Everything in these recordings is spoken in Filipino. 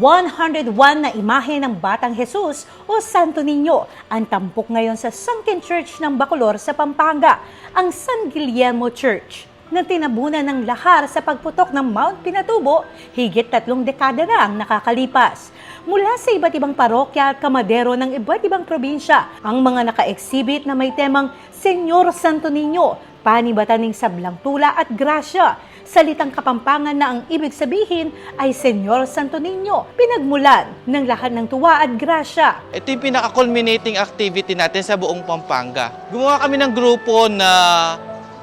101 na imahe ng Batang Jesus o Santo Niño ang tampok ngayon sa Sunken Church ng Bacolor sa Pampanga, ang San Guillermo Church na tinabunan ng lahar sa pagputok ng Mount Pinatubo higit tatlong dekada na ang nakakalipas. Mula sa iba't ibang parokya at kamadero ng iba't ibang probinsya, ang mga naka-exhibit na may temang Senyor Santo Niño, panibataning sablang tula at grasya, salitang kapampangan na ang ibig sabihin ay Senyor Santo Niño, pinagmulan ng lahat ng tuwa at grasya. Ito yung pinaka-culminating activity natin sa buong Pampanga. Gumawa kami ng grupo na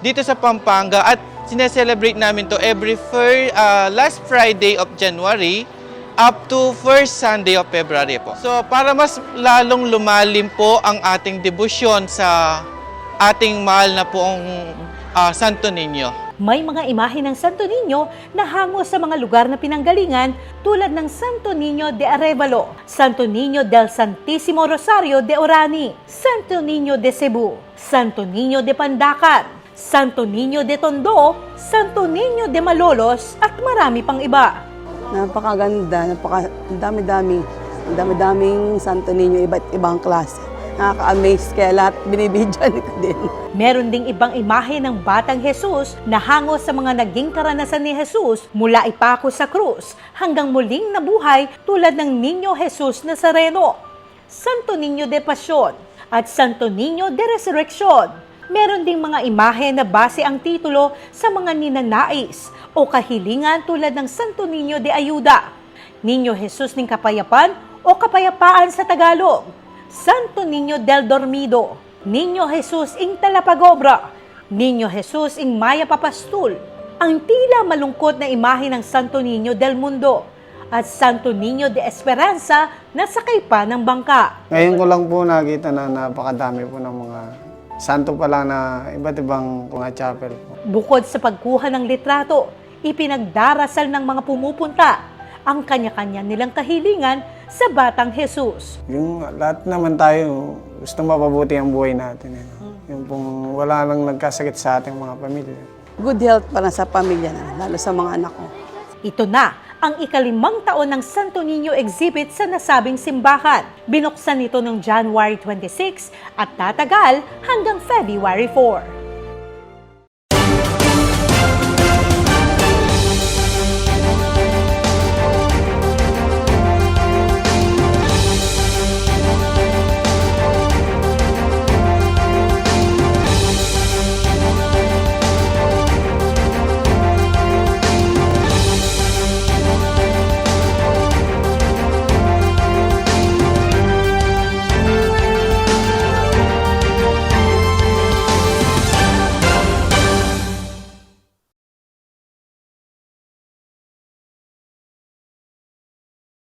dito sa Pampanga at sineselebrate namin to every fir- uh, last Friday of January up to first Sunday of February po. So para mas lalong lumalim po ang ating debosyon sa ating mahal na poong uh, Santo Niño. May mga imahe ng Santo Niño na hango sa mga lugar na pinanggalingan tulad ng Santo Niño de Arevalo, Santo Niño del Santísimo Rosario de Orani, Santo Niño de Cebu, Santo Niño de Pandacan, Santo Niño de Tondo, Santo Niño de Malolos at marami pang iba. Napakaganda, napaka, dami-dami, dami-daming Santo Niño, iba't ibang klase. Nakaka-amaze, kaya lahat binibidyan ko din. Meron ding ibang imahe ng Batang Jesus na hango sa mga naging karanasan ni Jesus mula ipako sa krus hanggang muling nabuhay tulad ng Niño Jesus Nazareno, Santo Niño de Pasyon at Santo Niño de Resurrection. Meron ding mga imahe na base ang titulo sa mga ninanais o kahilingan tulad ng Santo Niño de Ayuda, Niño Jesus ng Kapayapan o Kapayapaan sa Tagalog, Santo Niño del Dormido, Niño Jesus ing Talapagobra, Niño Jesus ing Maya Papastul, ang tila malungkot na imahe ng Santo Niño del Mundo, at Santo Niño de Esperanza na sakay pa ng bangka. Ngayon ko lang po nakita na napakadami po ng mga santo pa lang na iba't ibang mga chapel po. Bukod sa pagkuha ng litrato, ipinagdarasal ng mga pumupunta ang kanya-kanya nilang kahilingan sa Batang Jesus. Yung lahat naman tayo gusto mapabuti ang buhay natin. Eh. Yung pong wala nang nagkasakit sa ating mga pamilya. Good health para sa pamilya na, lalo sa mga anak ko. Ito na ang ikalimang taon ng Santo Niño exhibit sa nasabing simbahan. Binuksan ito noong January 26 at tatagal hanggang February 4.